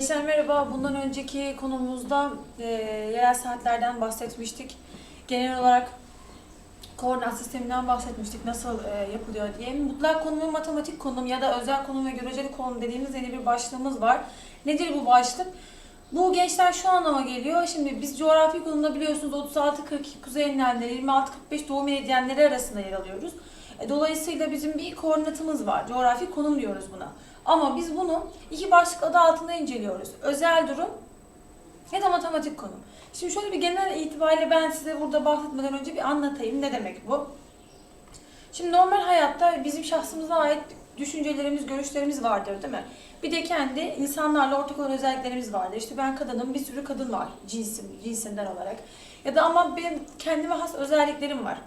Gençler merhaba. Bundan önceki konumuzda e, yerel saatlerden bahsetmiştik. Genel olarak koordinat sisteminden bahsetmiştik. Nasıl e, yapılıyor diye. Mutlak konum ve matematik konum ya da özel konum ve göreceli konum dediğimiz yeni bir başlığımız var. Nedir bu başlık? Bu gençler şu anlama geliyor. Şimdi biz coğrafi konumda biliyorsunuz 36-42 kuzey enlemleri, 26-45 doğu meridyenleri arasında yer alıyoruz. E, Dolayısıyla bizim bir koordinatımız var. Coğrafi konum diyoruz buna. Ama biz bunu iki başlık adı altında inceliyoruz. Özel durum ya da matematik konum. Şimdi şöyle bir genel itibariyle ben size burada bahsetmeden önce bir anlatayım. Ne demek bu? Şimdi normal hayatta bizim şahsımıza ait düşüncelerimiz, görüşlerimiz vardır değil mi? Bir de kendi insanlarla ortak olan özelliklerimiz vardır. İşte ben kadınım, bir sürü kadın var cinsim, cinsinden olarak. Ya da ama benim kendime has özelliklerim var.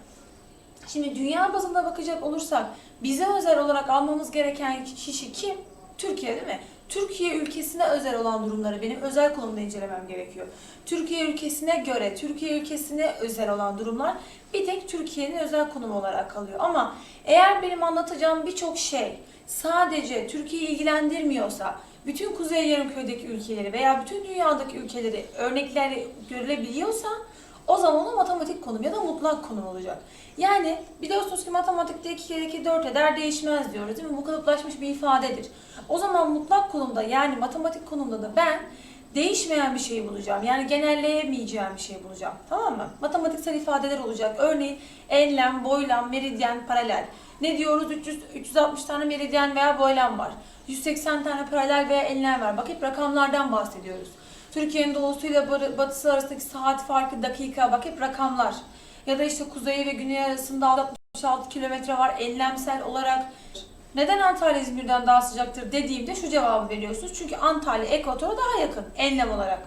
Şimdi dünya bazında bakacak olursak bize özel olarak almamız gereken kişi kim? Türkiye değil mi? Türkiye ülkesine özel olan durumları benim özel konumda incelemem gerekiyor. Türkiye ülkesine göre, Türkiye ülkesine özel olan durumlar bir tek Türkiye'nin özel konumu olarak kalıyor. Ama eğer benim anlatacağım birçok şey sadece Türkiye'yi ilgilendirmiyorsa, bütün Kuzey Yarımköy'deki ülkeleri veya bütün dünyadaki ülkeleri örnekleri görülebiliyorsa o zaman o matematik konum ya da mutlak konum olacak. Yani biliyorsunuz ki matematikte 2 kere 2 4 eder değişmez diyoruz değil mi? Bu kalıplaşmış bir ifadedir. O zaman mutlak konumda yani matematik konumda da ben değişmeyen bir şey bulacağım. Yani genelleyemeyeceğim bir şey bulacağım. Tamam mı? Matematiksel ifadeler olacak. Örneğin enlem, boylam, meridyen, paralel. Ne diyoruz? 300, 360 tane meridyen veya boylam var. 180 tane paralel veya enlem var. Bak hep rakamlardan bahsediyoruz. Türkiye'nin doğusuyla batısı arasındaki saat farkı, dakika bak hep rakamlar. Ya da işte kuzeyi ve güney arasında 66 kilometre var enlemsel olarak. Neden Antalya İzmir'den daha sıcaktır dediğimde şu cevabı veriyorsunuz. Çünkü Antalya ekvatora daha yakın enlem olarak.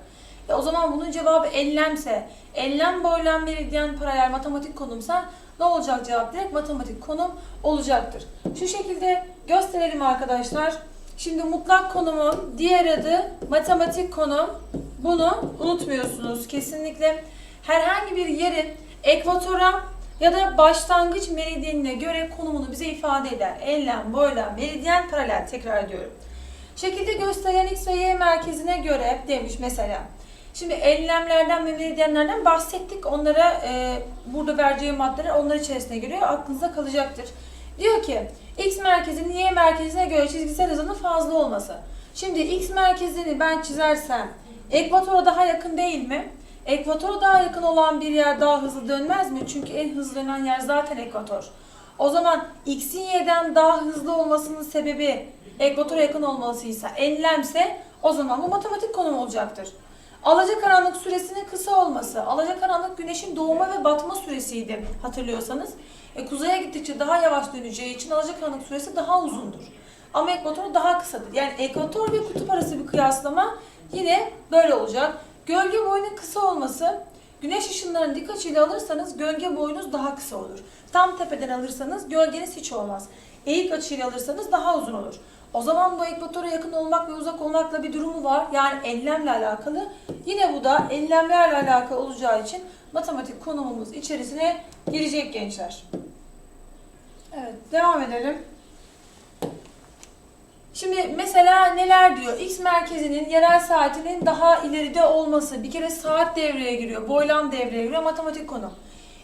E o zaman bunun cevabı enlemse, enlem boylam meridyen paralel matematik konumsa ne olacak cevap? Direkt matematik konum olacaktır. Şu şekilde gösterelim arkadaşlar. Şimdi mutlak konumun diğer adı matematik konum. Bunu unutmuyorsunuz kesinlikle. Herhangi bir yerin ekvatora ya da başlangıç meridyenine göre konumunu bize ifade eder. Enlem, boylam, meridyen, paralel tekrar ediyorum. Şekilde gösteren x ve y merkezine göre demiş mesela. Şimdi enlemlerden ve meridyenlerden bahsettik. Onlara e, burada vereceğim maddeler onlar içerisine giriyor. Aklınıza kalacaktır. Diyor ki x merkezinin y merkezine göre çizgisel hızının fazla olması. Şimdi x merkezini ben çizersem ekvatora daha yakın değil mi? Ekvatora daha yakın olan bir yer daha hızlı dönmez mi? Çünkü en hızlı dönen yer zaten ekvator. O zaman x'in y'den daha hızlı olmasının sebebi ekvatora yakın olmasıysa, enlemse o zaman bu matematik konum olacaktır. Alacakaranlık süresinin kısa olması. Alacakaranlık güneşin doğma ve batma süresiydi hatırlıyorsanız. E, kuzeye gittikçe daha yavaş döneceği için alacakaranlık süresi daha uzundur. Ama ekvator daha kısadır. Yani ekvator ve kutup arası bir kıyaslama yine böyle olacak. Gölge boyunun kısa olması, güneş ışınlarını dik açıyla alırsanız gölge boyunuz daha kısa olur. Tam tepeden alırsanız gölgeniz hiç olmaz. Eğik açıyla alırsanız daha uzun olur. O zaman bu ekvatora yakın olmak ve uzak olmakla bir durumu var. Yani enlemle alakalı. Yine bu da enlemlerle alakalı olacağı için matematik konumumuz içerisine girecek gençler. Evet, devam edelim. Şimdi mesela neler diyor? X merkezinin yerel saatinin daha ileride olması. Bir kere saat devreye giriyor, boylam devreye giriyor, matematik konu.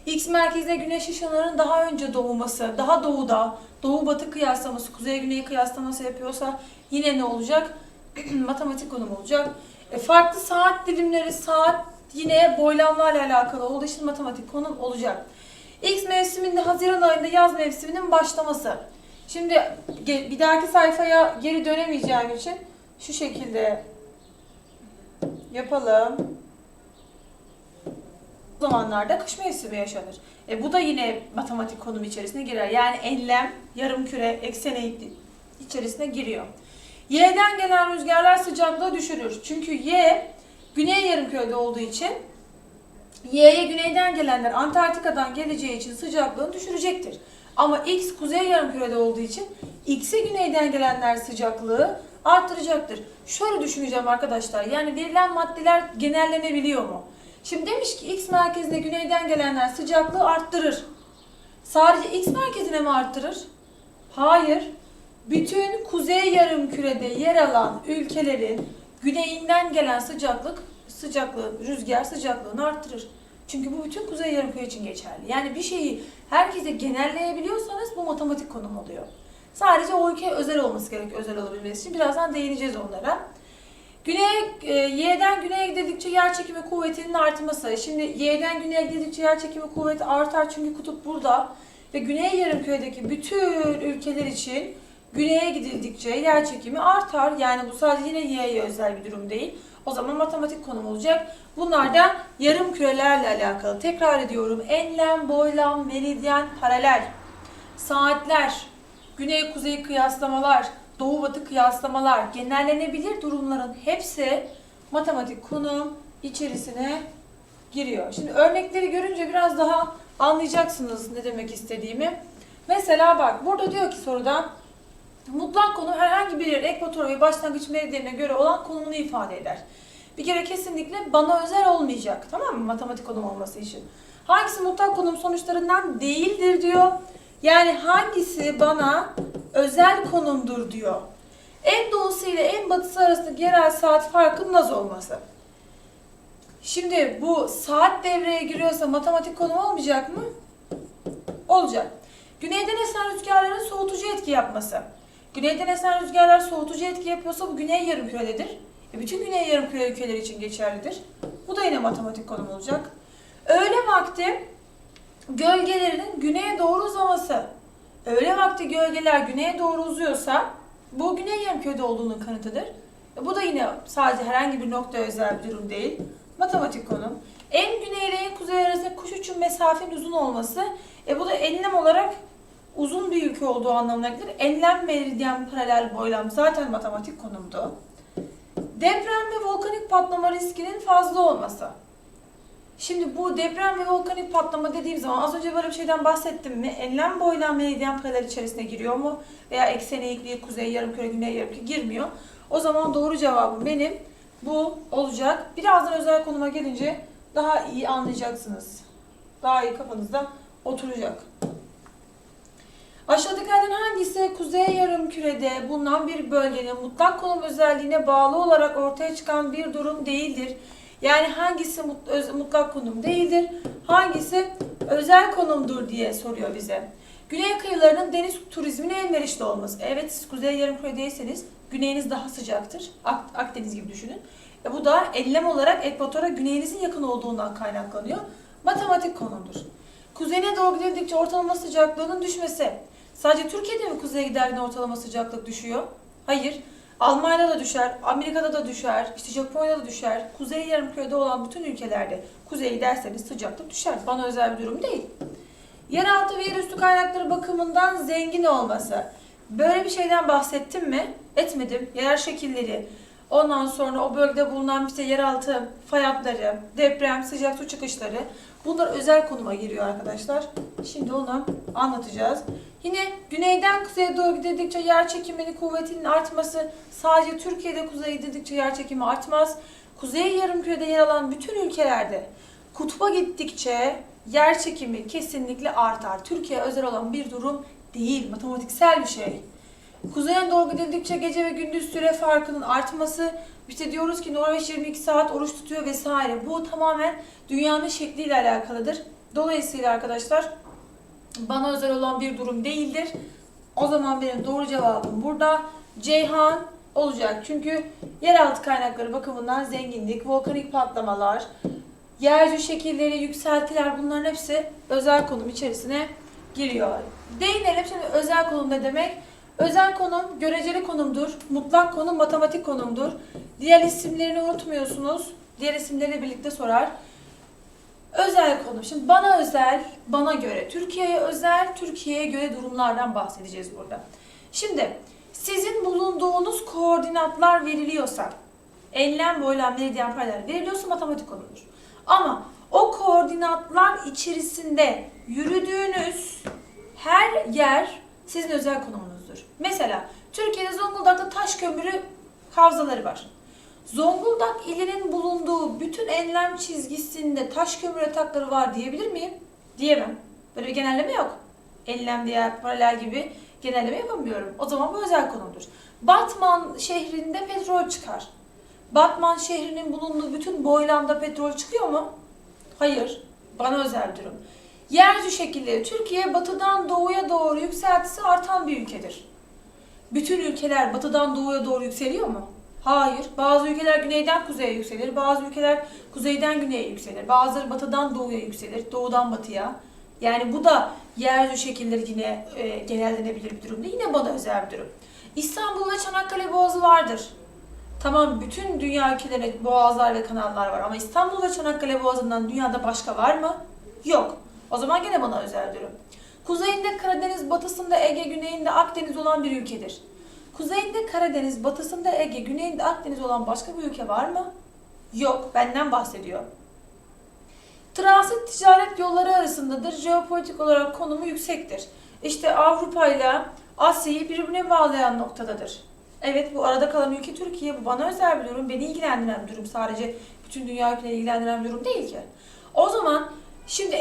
X merkezine güneş ışınlarının daha önce doğması, daha doğuda, doğu batı kıyaslaması, kuzey güney kıyaslaması yapıyorsa yine ne olacak? matematik konum olacak. E, farklı saat dilimleri, saat yine boylamlarla alakalı olduğu için matematik konum olacak. X mevsiminde Haziran ayında yaz mevsiminin başlaması. Şimdi bir dahaki sayfaya geri dönemeyeceğim için şu şekilde yapalım. O zamanlarda kış mevsimi yaşanır. E bu da yine matematik konum içerisine girer. Yani enlem, yarım küre, eksen içerisine giriyor. Y'den gelen rüzgarlar sıcaklığı düşürür. Çünkü Y güney yarımkürede olduğu için Y'ye güneyden gelenler Antarktika'dan geleceği için sıcaklığını düşürecektir. Ama X kuzey yarımkürede olduğu için X'e güneyden gelenler sıcaklığı arttıracaktır. Şöyle düşüneceğim arkadaşlar. Yani verilen maddeler genellenebiliyor mu? Şimdi demiş ki X merkezine güneyden gelenler sıcaklığı arttırır. Sadece X merkezine mi arttırır? Hayır. Bütün kuzey yarımkürede yer alan ülkelerin güneyinden gelen sıcaklık, sıcaklığı, rüzgar sıcaklığını arttırır. Çünkü bu bütün kuzey yarımküre için geçerli. Yani bir şeyi herkese genelleyebiliyorsanız bu matematik konum oluyor. Sadece o ülkeye özel olması gerekiyor özel olabilmesi için. Birazdan değineceğiz onlara. Güneye, e, y'den güneye gidildikçe yer çekimi kuvvetinin artması. Şimdi y'den güneye gidildikçe yer çekimi kuvveti artar çünkü kutup burada. Ve güney yarımküredeki bütün ülkeler için güneye gidildikçe yer çekimi artar. Yani bu sadece yine y'ye özel bir durum değil. O zaman matematik konum olacak. Bunlar da yarım kürelerle alakalı. Tekrar ediyorum. Enlem, boylam, meridyen, paralel. Saatler, güney kuzey kıyaslamalar, doğu batı kıyaslamalar, genellenebilir durumların hepsi matematik konum içerisine giriyor. Şimdi örnekleri görünce biraz daha anlayacaksınız ne demek istediğimi. Mesela bak burada diyor ki soruda mutlak konum herhangi bir yerin ekvator ve başlangıç meridyenine göre olan konumunu ifade eder. Bir kere kesinlikle bana özel olmayacak tamam mı matematik konum olması için. Hangisi mutlak konum sonuçlarından değildir diyor. Yani hangisi bana özel konumdur diyor. En doğusu ile en batısı arasındaki yerel saat farkının az olması. Şimdi bu saat devreye giriyorsa matematik konum olmayacak mı? Olacak. Güneyden esen rüzgarların soğutucu etki yapması. Güneyden esen rüzgarlar soğutucu etki yapıyorsa bu güney yarımkürededir. E bütün güney yarımküre ülkeleri için geçerlidir. Bu da yine matematik konum olacak. Öğle vakti gölgelerinin güneye doğru uzaması. Öğle vakti gölgeler güneye doğru uzuyorsa bu güney yarımkürede olduğunun kanıtıdır. E bu da yine sadece herhangi bir nokta özel bir durum değil. Matematik konum. En güney ile en kuzey arasında kuş uçum mesafenin uzun olması. E bu da enlem olarak uzun bir ülke olduğu anlamına gelir. Enlem, meridyen, paralel, boylam zaten matematik konumdu. Deprem ve volkanik patlama riskinin fazla olması. Şimdi bu deprem ve volkanik patlama dediğim zaman az önce böyle bir şeyden bahsettim mi? Enlem boylam meridyen paralel içerisine giriyor mu? Veya ekseni eğikliği kuzey yarımküre güney yarımküre girmiyor. O zaman doğru cevabım benim bu olacak. Birazdan özel konuma gelince daha iyi anlayacaksınız. Daha iyi kafanızda oturacak. Aşağıdakilerden hangisi kuzey yarımkürede bulunan bir bölgenin mutlak konum özelliğine bağlı olarak ortaya çıkan bir durum değildir? Yani hangisi mutlak konum değildir, hangisi özel konumdur diye soruyor bize. Güney kıyılarının deniz turizmine elverişli olması. Evet siz kuzey yarımküredeyseniz güneyiniz daha sıcaktır. Ak- Akdeniz gibi düşünün. E bu da enlem olarak ekvatora güneyinizin yakın olduğundan kaynaklanıyor. Matematik konumdur. Kuzeyine doğru gidildikçe ortalama sıcaklığının düşmesi. Sadece Türkiye'de mi kuzeye giderken ortalama sıcaklık düşüyor? Hayır. Almanya'da da düşer, Amerika'da da düşer, işte Japonya'da da düşer. Kuzey yarımkürede olan bütün ülkelerde kuzeye giderseniz sıcaklık düşer. Bana özel bir durum değil. Yeraltı ve yerüstü kaynakları bakımından zengin olması. Böyle bir şeyden bahsettim mi? Etmedim. Yer şekilleri, ondan sonra o bölgede bulunan işte yeraltı fay hatları, deprem, sıcak su çıkışları bunlar özel konuma giriyor arkadaşlar. Şimdi onu anlatacağız. Yine güneyden kuzeye doğru gidildikçe yer çekiminin kuvvetinin artması sadece Türkiye'de kuzeye gidildikçe yer çekimi artmaz. Kuzey yarımkürede yer alan bütün ülkelerde kutba gittikçe yer çekimi kesinlikle artar. Türkiye özel olan bir durum değil, matematiksel bir şey. Kuzeye doğru gidildikçe gece ve gündüz süre farkının artması, işte diyoruz ki Norveç 22 saat oruç tutuyor vesaire. Bu tamamen dünyanın şekliyle alakalıdır. Dolayısıyla arkadaşlar bana özel olan bir durum değildir. O zaman benim doğru cevabım burada Ceyhan olacak. Çünkü yeraltı kaynakları bakımından zenginlik, volkanik patlamalar, yeryüzü şekilleri, yükseltiler bunların hepsi özel konum içerisine giriyor. Değinelim şimdi özel konum ne demek? Özel konum göreceli konumdur. Mutlak konum matematik konumdur. Diğer isimlerini unutmuyorsunuz. Diğer isimleriyle birlikte sorar. Özel konum. Şimdi bana özel, bana göre. Türkiye'ye özel, Türkiye'ye göre durumlardan bahsedeceğiz burada. Şimdi sizin bulunduğunuz koordinatlar veriliyorsa, enlem, boylam, meridyen, paralel veriliyorsa matematik konumudur. Ama o koordinatlar içerisinde yürüdüğünüz her yer sizin özel konumunuzdur. Mesela Türkiye'de Zonguldak'ta taş kömürü havzaları var. Zonguldak ilinin bulunduğu bütün enlem çizgisinde taş kömür yatakları var diyebilir miyim? Diyemem. Böyle bir genelleme yok. Enlem veya paralel gibi genelleme yapamıyorum. O zaman bu özel konumdur. Batman şehrinde petrol çıkar. Batman şehrinin bulunduğu bütün boylanda petrol çıkıyor mu? Hayır. Bana özel durum. Yeryüzü şekilleri Türkiye batıdan doğuya doğru yükseltisi artan bir ülkedir. Bütün ülkeler batıdan doğuya doğru yükseliyor mu? Hayır. Bazı ülkeler güneyden kuzeye yükselir. Bazı ülkeler kuzeyden güneye yükselir. Bazıları batıdan doğuya yükselir. Doğudan batıya. Yani bu da yeryüzü şekilleri yine e, genellenebilir bir durum değil. Yine bana özel bir durum. İstanbul ve Çanakkale Boğazı vardır. Tamam bütün dünya ülkelerinde boğazlar ve kanallar var ama İstanbul ve Çanakkale Boğazı'ndan dünyada başka var mı? Yok. O zaman gene bana özel durum. Kuzeyinde Karadeniz, batısında Ege, güneyinde Akdeniz olan bir ülkedir. Kuzeyinde Karadeniz, batısında Ege, güneyinde Akdeniz olan başka bir ülke var mı? Yok. Benden bahsediyor. Transit ticaret yolları arasındadır. Jeopolitik olarak konumu yüksektir. İşte Avrupa ile Asya'yı birbirine bağlayan noktadadır. Evet bu arada kalan ülke Türkiye. Bu bana özel bir durum. Beni ilgilendiren bir durum. Sadece bütün dünya ülkeleri ilgilendiren bir durum değil ki. O zaman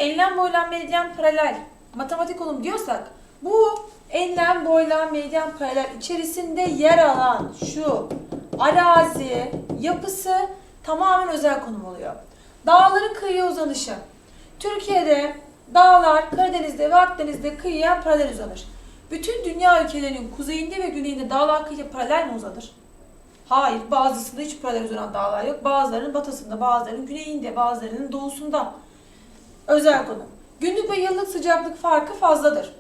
enlem boylam meridyen paralel matematik konum diyorsak bu enlem boylam meridyen paralel içerisinde yer alan şu arazi yapısı tamamen özel konum oluyor. Dağların kıyıya uzanışı. Türkiye'de dağlar Karadeniz'de ve Akdeniz'de kıyıya paralel uzanır. Bütün dünya ülkelerinin kuzeyinde ve güneyinde dağlar kıyıya paralel mi uzanır? Hayır. Bazısında hiç paralel uzanan dağlar yok. Bazılarının batısında, bazılarının güneyinde, bazılarının doğusunda. Özel konu. Günlük ve yıllık sıcaklık farkı fazladır.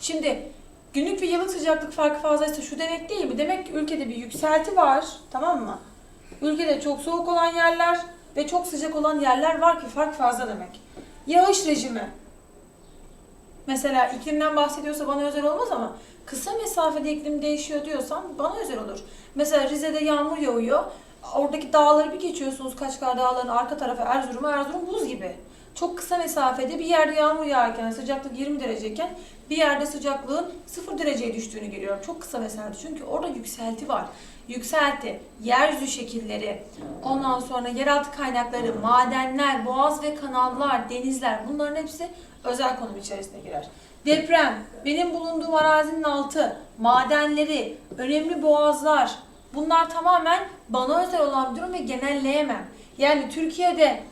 Şimdi günlük ve yıllık sıcaklık farkı fazlaysa şu demek değil mi? Demek ki ülkede bir yükselti var. Tamam mı? Ülkede çok soğuk olan yerler ve çok sıcak olan yerler var ki fark fazla demek. Yağış rejimi. Mesela iklimden bahsediyorsa bana özel olmaz ama kısa mesafede iklim değişiyor diyorsan bana özel olur. Mesela Rize'de yağmur yağıyor. Oradaki dağları bir geçiyorsunuz Kaçkar Dağları'nın arka tarafı Erzurum'a Erzurum buz gibi. Çok kısa mesafede bir yerde yağmur yağarken sıcaklık 20 dereceyken bir yerde sıcaklığın 0 dereceye düştüğünü görüyorum. Çok kısa mesafede çünkü orada yükselti var. Yükselti, yeryüzü şekilleri, ondan sonra yeraltı kaynakları, madenler, boğaz ve kanallar, denizler bunların hepsi özel konum içerisine girer. Deprem, benim bulunduğum arazinin altı, madenleri, önemli boğazlar bunlar tamamen bana özel olan bir durum ve genelleyemem. Yani Türkiye'de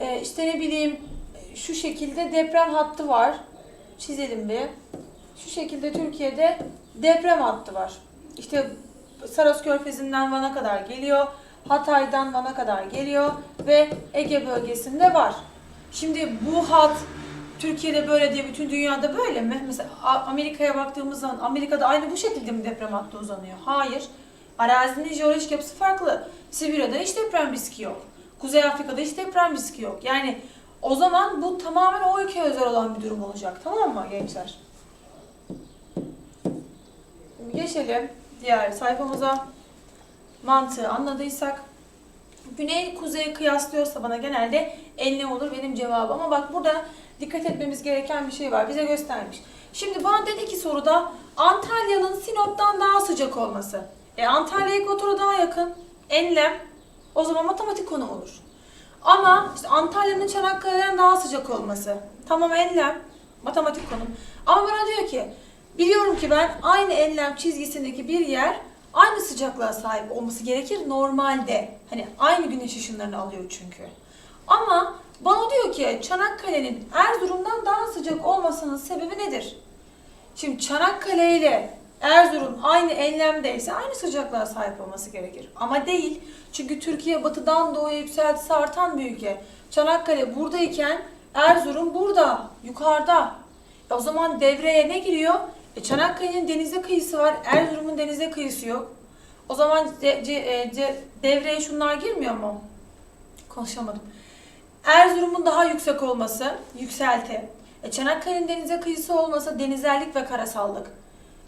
e, işte ne bileyim şu şekilde deprem hattı var. Çizelim bir. Şu şekilde Türkiye'de deprem hattı var. İşte Saros Körfezi'nden Van'a kadar geliyor. Hatay'dan Van'a kadar geliyor ve Ege bölgesinde var. Şimdi bu hat Türkiye'de böyle diye bütün dünyada böyle mi? Mesela Amerika'ya baktığımız zaman Amerika'da aynı bu şekilde mi deprem hattı uzanıyor? Hayır. Arazinin jeolojik yapısı farklı. Sibirya'da hiç deprem riski yok. Kuzey Afrika'da hiç deprem riski yok. Yani o zaman bu tamamen o ülkeye özel olan bir durum olacak. Tamam mı gençler? Geçelim diğer sayfamıza. Mantığı anladıysak. Güney kuzey kıyaslıyorsa bana genelde enlem olur benim cevabım. Ama bak burada dikkat etmemiz gereken bir şey var. Bize göstermiş. Şimdi bana dedi ki soruda Antalya'nın Sinop'tan daha sıcak olması. E Antalya ekvatora daha yakın. Enlem. O zaman matematik konu olur. Ama işte Antalya'nın Çanakkale'den daha sıcak olması. Tamam enlem. Matematik konum. Ama bana diyor ki biliyorum ki ben aynı enlem çizgisindeki bir yer aynı sıcaklığa sahip olması gerekir normalde. Hani aynı güneş ışınlarını alıyor çünkü. Ama bana diyor ki Çanakkale'nin Erzurum'dan daha sıcak olmasının sebebi nedir? Şimdi Çanakkale ile Erzurum aynı enlemdeyse aynı sıcaklığa sahip olması gerekir. Ama değil. Çünkü Türkiye batıdan doğuya yükseltisi artan bir ülke. Çanakkale buradayken Erzurum burada, yukarıda. E o zaman devreye ne giriyor? E Çanakkale'nin denize kıyısı var, Erzurum'un denize kıyısı yok. O zaman de- ce- e, ce- devreye şunlar girmiyor mu? Konuşamadım. Erzurum'un daha yüksek olması, yükselti. E Çanakkale'nin denize kıyısı olmasa denizellik ve karasallık.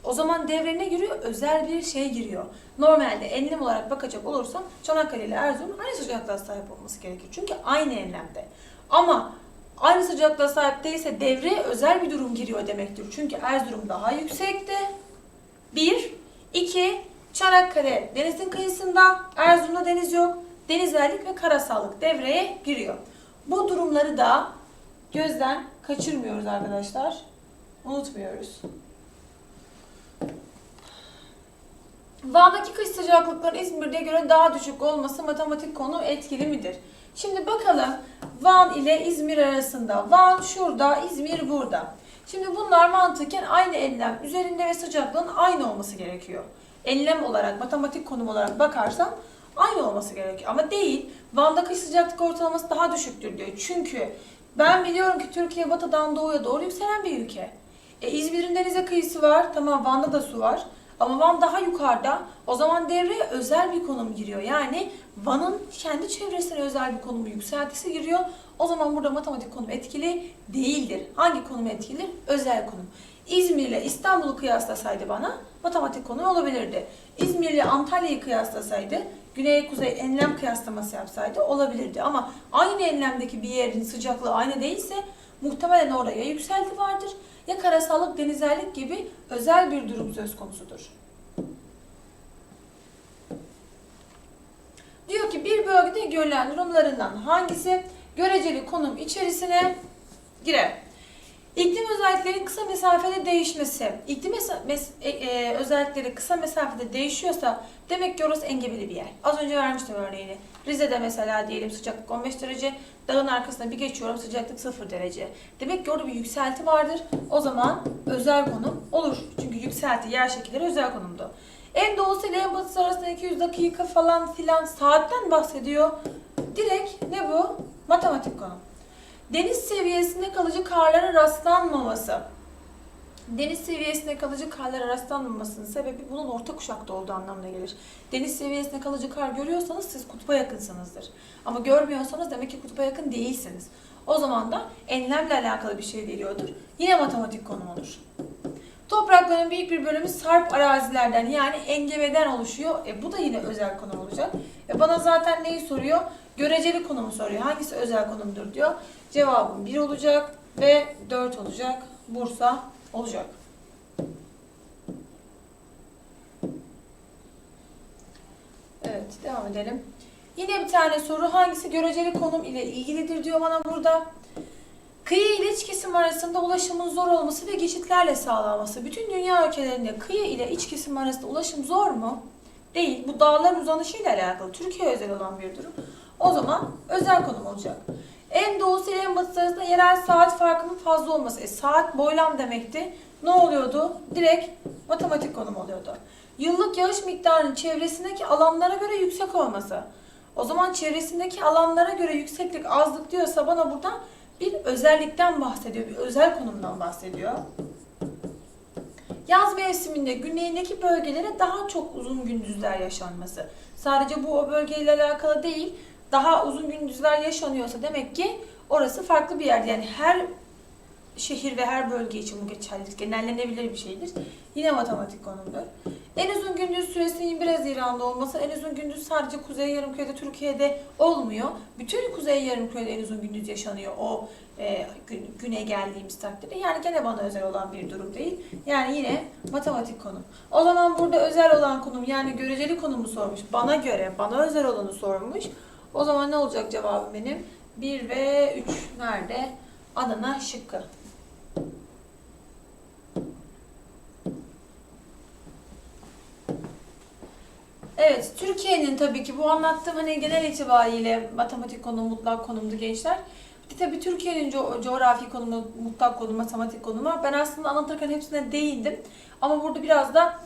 O zaman devreye ne giriyor? Özel bir şey giriyor. Normalde enlem olarak bakacak olursam Çanakkale ile Erzurum aynı sıcaklığa sahip olması gerekir. Çünkü aynı enlemde. Ama aynı sıcaklığa sahip değilse devreye özel bir durum giriyor demektir. Çünkü Erzurum daha yüksekte. Bir. iki Çanakkale denizin kıyısında, Erzurum'da deniz yok. Denizellik ve karasallık devreye giriyor. Bu durumları da gözden kaçırmıyoruz arkadaşlar. Unutmuyoruz. Van'daki kış sıcaklıkların İzmir'de göre daha düşük olması matematik konu etkili midir? Şimdi bakalım Van ile İzmir arasında. Van şurada, İzmir burada. Şimdi bunlar mantıken aynı enlem üzerinde ve sıcaklığın aynı olması gerekiyor. Enlem olarak, matematik konum olarak bakarsam aynı olması gerekiyor. Ama değil. Van'da kış sıcaklık ortalaması daha düşüktür diyor. Çünkü ben biliyorum ki Türkiye batıdan doğuya doğru yükselen bir ülke. E, İzmir'in denize kıyısı var. Tamam Van'da da su var. Ama Van daha yukarıda. O zaman devreye özel bir konum giriyor. Yani Van'ın kendi çevresine özel bir konumu yükseltisi giriyor. O zaman burada matematik konum etkili değildir. Hangi konum etkili? Özel konum. İzmir ile İstanbul'u kıyaslasaydı bana matematik konumu olabilirdi. İzmir ile Antalya'yı kıyaslasaydı, güney kuzey enlem kıyaslaması yapsaydı olabilirdi. Ama aynı enlemdeki bir yerin sıcaklığı aynı değilse muhtemelen orada ya yükselti vardır ya karasallık, denizerlik gibi özel bir durum söz konusudur. Diyor ki bir bölgede görülen durumlarından hangisi göreceli konum içerisine girer? İklim özellikleri kısa mesafede değişmesi. İklim e- e, özellikleri kısa mesafede değişiyorsa demek ki orası engebeli bir yer. Az önce vermiştim örneğini. Rize'de mesela diyelim sıcaklık 15 derece, dağın arkasına bir geçiyorum sıcaklık 0 derece. Demek ki orada bir yükselti vardır. O zaman özel konum olur. Çünkü yükselti yer şekilleri özel konumdu. En doğusu ile en batısı arasında 200 dakika falan filan saatten bahsediyor. Direkt ne bu? Matematik konum. Deniz seviyesinde kalıcı karlara rastlanmaması. Deniz seviyesinde kalıcı karlara rastlanmamasının sebebi bunun orta kuşakta olduğu anlamına gelir. Deniz seviyesinde kalıcı kar görüyorsanız siz kutba yakınsınızdır. Ama görmüyorsanız demek ki kutba yakın değilsiniz. O zaman da enlemle alakalı bir şey geliyordur. Yine matematik konum olur. Toprakların büyük bir bölümü sarp arazilerden yani engebeden oluşuyor. E bu da yine özel konum olacak. E bana zaten neyi soruyor? Göreceli konumu soruyor. Hangisi özel konumdur diyor. Cevabım 1 olacak ve 4 olacak. Bursa olacak. Evet, devam edelim. Yine bir tane soru. Hangisi göreceli konum ile ilgilidir diyor bana burada. Kıyı ile iç kesim arasında ulaşımın zor olması ve geçitlerle sağlanması. Bütün dünya ülkelerinde kıyı ile iç kesim arasında ulaşım zor mu? Değil. Bu dağların uzanışıyla alakalı. Türkiye özel olan bir durum. O zaman özel konum olacak. En doğusu ile en batısı arasında yerel saat farkının fazla olması. E, saat boylam demekti. Ne oluyordu? Direkt matematik konum oluyordu. Yıllık yağış miktarının çevresindeki alanlara göre yüksek olması. O zaman çevresindeki alanlara göre yükseklik azlık diyorsa bana burada bir özellikten bahsediyor, bir özel konumdan bahsediyor. Yaz mevsiminde güneyindeki bölgelere daha çok uzun gündüzler yaşanması. Sadece bu o bölgeyle alakalı değil, daha uzun gündüzler yaşanıyorsa demek ki orası farklı bir yer. Yani her şehir ve her bölge için bu geçerlidir. Genellenebilir bir şeydir. Yine matematik konumdur. En uzun gündüz süresinin biraz İran'da olması, en uzun gündüz sadece Kuzey Yarımküre'de, Türkiye'de olmuyor. Bütün Kuzey Yarımküre'de en uzun gündüz yaşanıyor o e, gün, güne geldiğimiz takdirde. Yani gene bana özel olan bir durum değil. Yani yine matematik konum. O zaman burada özel olan konum yani göreceli konumu sormuş. Bana göre, bana özel olanı sormuş. O zaman ne olacak cevabım benim? 1 ve 3 nerede? Adana şıkkı. Evet, Türkiye'nin tabii ki bu anlattığım hani genel itibariyle matematik konumu, mutlak konumdu gençler. Bir de tabii Türkiye'nin co- coğrafi konumu, mutlak konumu, matematik konumu var. Ben aslında anlatırken hepsine değindim. Ama burada biraz da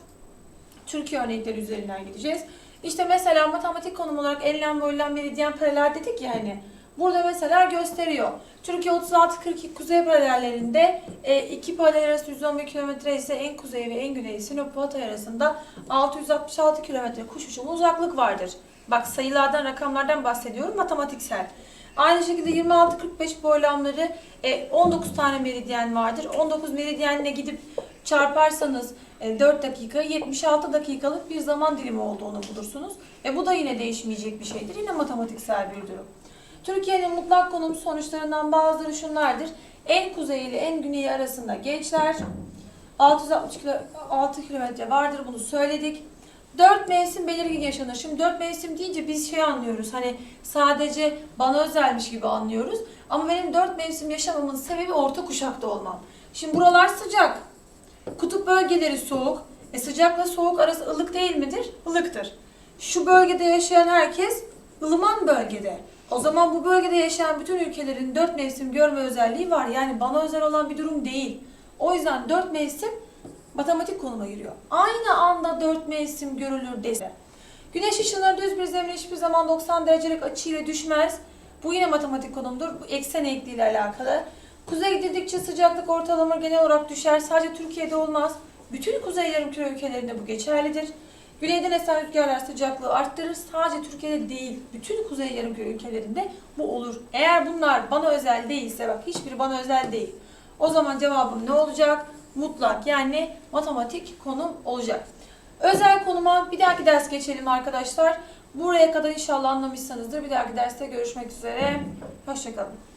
Türkiye örnekleri üzerinden gideceğiz. İşte mesela matematik konum olarak enlem, boylam, meridyen, paralel dedik ya hani. Burada mesela gösteriyor. Türkiye 36-42 kuzey paralellerinde e, iki paralel arası 111 km ise en kuzey ve en güney Sinop Hatay arasında 666 km kuş uçumu uzaklık vardır. Bak sayılardan, rakamlardan bahsediyorum matematiksel. Aynı şekilde 26-45 boylamları e, 19 tane meridyen vardır. 19 meridyenle gidip çarparsanız e, 4 dakika 76 dakikalık bir zaman dilimi olduğunu bulursunuz. E, bu da yine değişmeyecek bir şeydir. Yine matematiksel bir durum. Türkiye'nin mutlak konum sonuçlarından bazıları şunlardır. En kuzey ile en güneyi arasında gençler 660 kilo, 6 kilometre vardır bunu söyledik. Dört mevsim belirgin yaşanır. Şimdi dört mevsim deyince biz şey anlıyoruz. Hani sadece bana özelmiş gibi anlıyoruz. Ama benim dört mevsim yaşamamın sebebi orta kuşakta olmam. Şimdi buralar sıcak. Kutup bölgeleri soğuk. E sıcakla soğuk arası ılık değil midir? Ilıktır. Şu bölgede yaşayan herkes ılıman bölgede. O zaman bu bölgede yaşayan bütün ülkelerin dört mevsim görme özelliği var. Yani bana özel olan bir durum değil. O yüzden dört mevsim matematik konuma giriyor. Aynı anda dört mevsim görülür dese. Güneş ışınları düz bir zemine hiçbir zaman 90 derecelik açıyla düşmez. Bu yine matematik konumdur. Bu eksen eğikliği ile alakalı. Kuzeye gidildikçe sıcaklık ortalama genel olarak düşer. Sadece Türkiye'de olmaz. Bütün kuzey yarımküre ülkelerinde bu geçerlidir. Güneyden esen rüzgarlar sıcaklığı arttırır. Sadece Türkiye'de değil, bütün kuzey yarımküre ülkelerinde bu olur. Eğer bunlar bana özel değilse, bak hiçbiri bana özel değil. O zaman cevabım ne olacak? Mutlak yani matematik konum olacak. Özel konuma bir dahaki ders geçelim arkadaşlar. Buraya kadar inşallah anlamışsınızdır. Bir dahaki derste görüşmek üzere. Hoşçakalın.